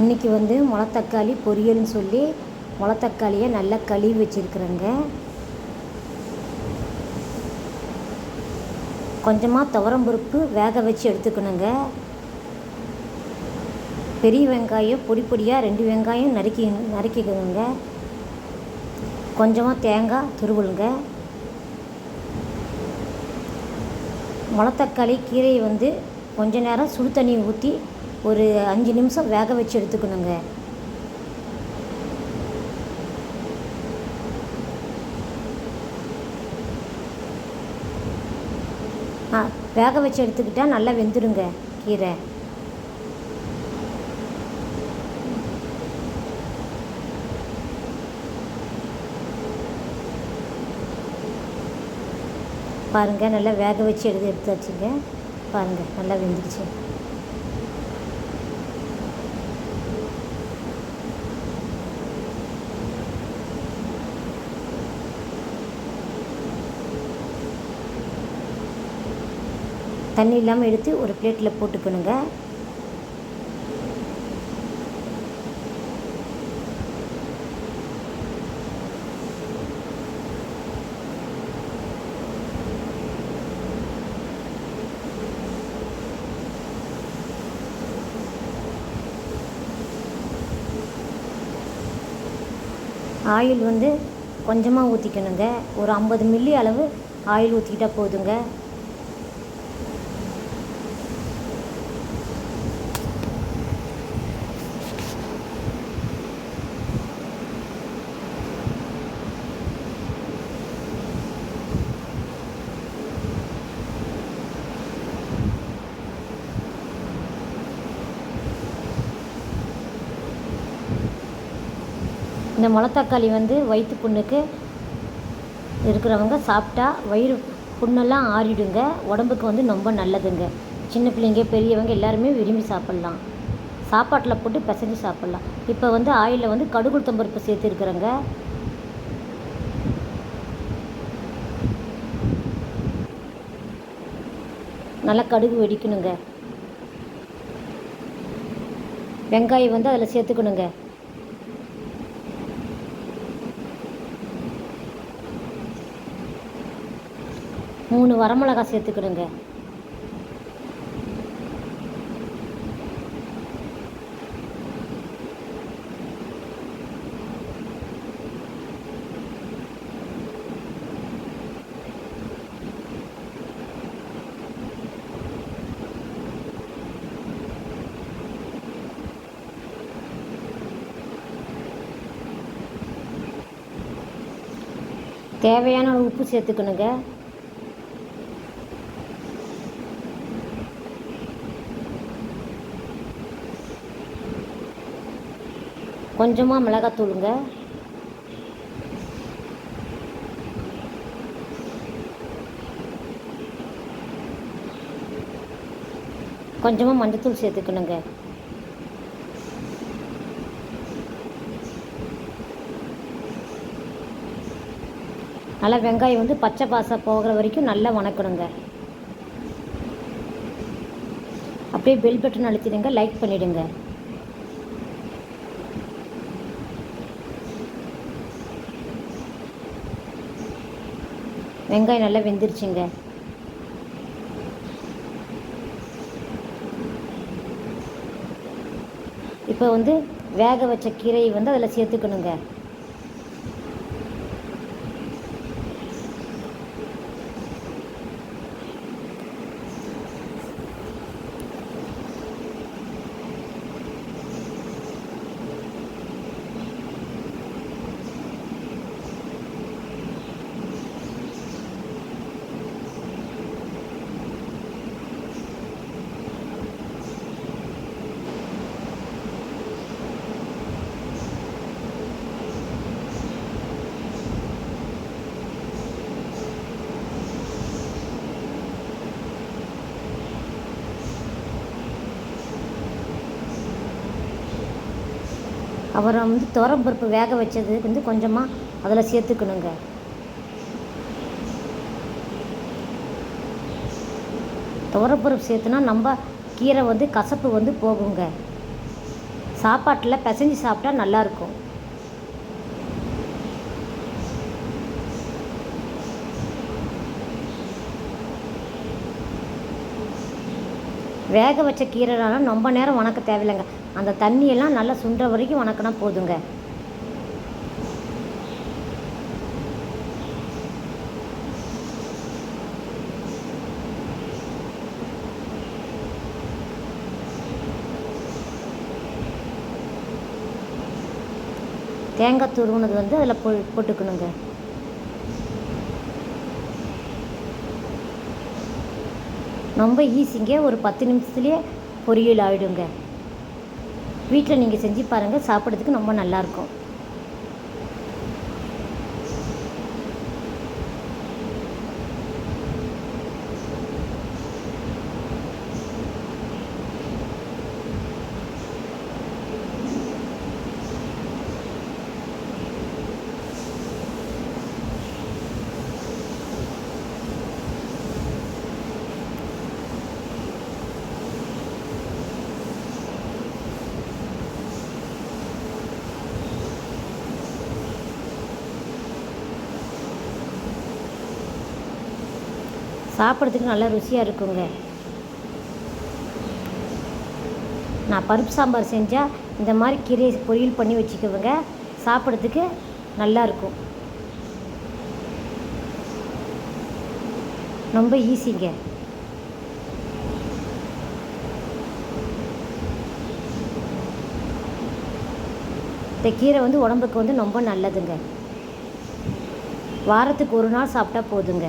இன்றைக்கி வந்து முளத்தக்காளி பொரியல்னு சொல்லி முளத்தக்காளியை நல்லா கழுவி வச்சுருக்குறேங்க. கொஞ்சமாக துவரம்பருப்பு வேக வச்சு எடுத்துக்கணுங்க. பெரிய வெங்காயம் பொடி பொடியாக ரெண்டு வெங்காயம் நறுக்கி நறுக்கிக்கணுங்க. கொஞ்சமாக தேங்காய் துருவலுங்க. முளத்தக்காளி கீரையை வந்து கொஞ்ச நேரம் சுடு தண்ணி ஊற்றி ஒரு அஞ்சு நிமிஷம் வேக வச்சு எடுத்துக்கணுங்க. ஆ வேக வச்சு எடுத்துக்கிட்டால் நல்லா வெந்துடுங்க கீரை. பாருங்கள் நல்லா வேக வச்சு எடுத்து எடுத்தாச்சுங்க. பாருங்கள் நல்லா வெந்துடுச்சு தண்ணி இல்லாமல் எடுத்து ஒரு பிளேட்டில் போட்டுக்கணுங்க. ஆயில் வந்து கொஞ்சமாக ஊற்றிக்கணுங்க ஒரு ஐம்பது மில்லி அளவு ஆயில் ஊற்றிக்கிட்டால் போதுங்க. இந்த முளத்தக்காளி வந்து வயிற்று புண்ணுக்கு இருக்கிறவங்க சாப்பிட்டா வயிறு புண்ணெல்லாம் ஆறிடுங்க. உடம்புக்கு வந்து ரொம்ப நல்லதுங்க. சின்ன பிள்ளைங்க பெரியவங்க எல்லாருமே விரும்பி சாப்பிட்லாம். சாப்பாட்டில் போட்டு பிசைஞ்சு சாப்பிட்லாம். இப்போ வந்து ஆயிலில் வந்து கடுகுளுத்தம் தம்பருப்பு சேர்த்துருக்குறேங்க நல்லா கடுகு வெடிக்கணுங்க. வெங்காயம் வந்து அதில் சேர்த்துக்கணுங்க. மூணு வரமிளகா சேர்த்துக்கிடுங்க. தேவையான உப்பு சேர்த்துக்கணுங்க. கொஞ்சமாக மிளகாத்தூளுங்க. கொஞ்சமாக மஞ்சத்தூள் சேர்த்துக்கணுங்க. நல்லா வெங்காயம் வந்து பச்சை பாசை போகிற வரைக்கும் நல்லா வணக்கணுங்க. அப்படியே பெல் பட்டன் அழுத்திடுங்க லைக் பண்ணிவிடுங்க வெங்காயம் நல்லா வெந்துருச்சுங்க. இப்போ வந்து வேக வச்ச கீரையை வந்து அதில் சேர்த்துக்கணுங்க. அப்புறம் வந்து துவரம்பருப்பு வேக வச்சது வந்து கொஞ்சமாக அதில் சேர்த்துக்கணுங்க. துவரப்பருப்பு சேர்த்துனா நம்ம கீரை வந்து கசப்பு வந்து போகுங்க. சாப்பாட்டில் பிசைஞ்சு சாப்பிட்டா நல்லாயிருக்கும் வேக வச்ச கீரைனாலும் ரொம்ப நேரம் வணக்க தேவையில்லைங்க. அந்த தண்ணியெல்லாம் நல்லா சுண்டுற வரைக்கும் வணக்கினா போதுங்க. தேங்காய் துருவுனது வந்து அதில் போ போட்டுக்கணுங்க. ரொம்ப ஈஸிங்க. ஒரு பத்து நிமிஷத்துலேயே பொரியல் ஆகிடுங்க வீட்டில் நீங்கள் செஞ்சு பாருங்கள் சாப்பிட்றதுக்கு ரொம்ப நல்லாயிருக்கும். சாப்பிட்றதுக்கு நல்லா ருசியாக இருக்குங்க. நான் பருப்பு சாம்பார் செஞ்சால் இந்த மாதிரி கீரை பொரியல் பண்ணி வச்சுக்குவேங்க. சாப்பிட்றதுக்கு நல்லா இருக்கும். ரொம்ப ஈஸிங்க. இந்த கீரை வந்து உடம்புக்கு வந்து ரொம்ப நல்லதுங்க. வாரத்துக்கு ஒரு நாள் சாப்பிட்டா போதுங்க.